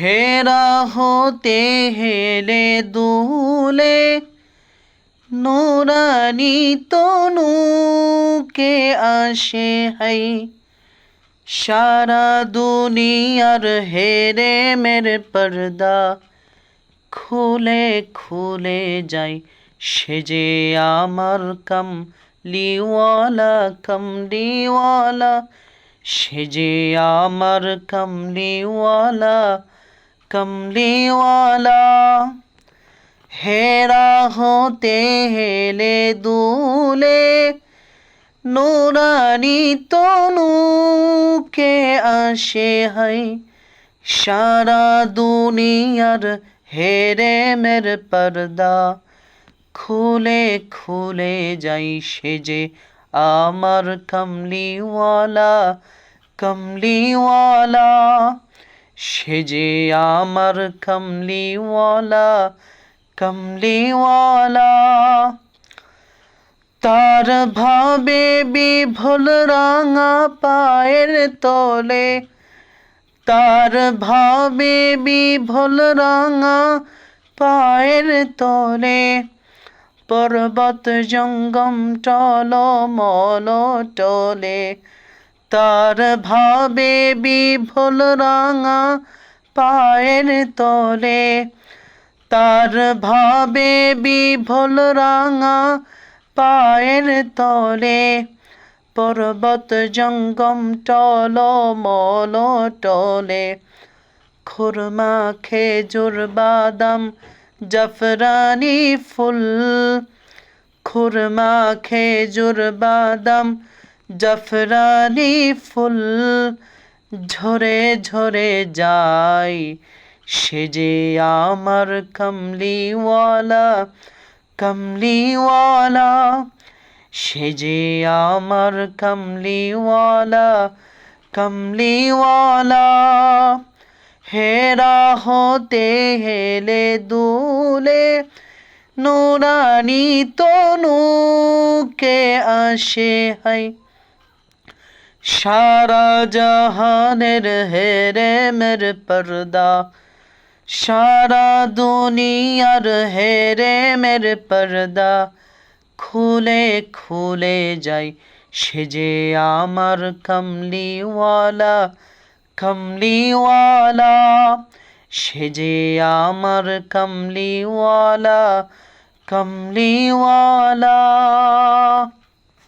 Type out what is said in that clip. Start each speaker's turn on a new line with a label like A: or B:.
A: হেরা হতে হেলে দুলে নুরানি তনুকে আসে হাই। সারা দুনিয়ার হেরে মেরে পর্দা খুলে খুলে যাই। সেজে আমার কমলিওয়ালা কমলিওয়ালা সেজে আমার কম কমলিওয়ালা কমলিওয়ালা হেরা হতে হেলে দুলে নুরানি তনুকে আসে হাই সারা দুনিয়ার হেরে মের পর্দা খুলে খুলে যাই সেজে আমার কমলিওয়ালা কমলিওয়ালা সেজে আমার কমলিওয়ালা কমলিওয়ালা। তার ভাবে বিভোল রাঙা পায়ের তলে, তার ভাবে বিভোল রাঙা পায়ের তলে। পর্বত জঙ্গম টল মল টলে তার ভাবে বিভোল রাঙা পায়ের তলে, তার ভাবে বিভোল রাঙা পায়ের তলে, পর্বত জঙ্গম টল মল টলে, খুরমা, খেজুর, বাদাম, জাফরানি ফুল, খুরমা, খেজুর, বাদাম জাফরানি ফুল ঝরে ঝরে যায়। সেজে আমার কমলিওয়ালা কমলিওয়ালা। সেজে আমার কমলিওয়ালা কমলিওয়ালা। হেরা হতে হেলে দুলে, নুরানি তনুকে আসে হাই সারা জাহানের হেরে মের পর্দা, সারা দুনিয়ার হেরে মের পর্দা, খুলে খুলে যাই সেজে আমার কমলিওয়ালা কমলিওয়ালা। সেজে আমার কমলিওয়ালা কমলিওয়ালা।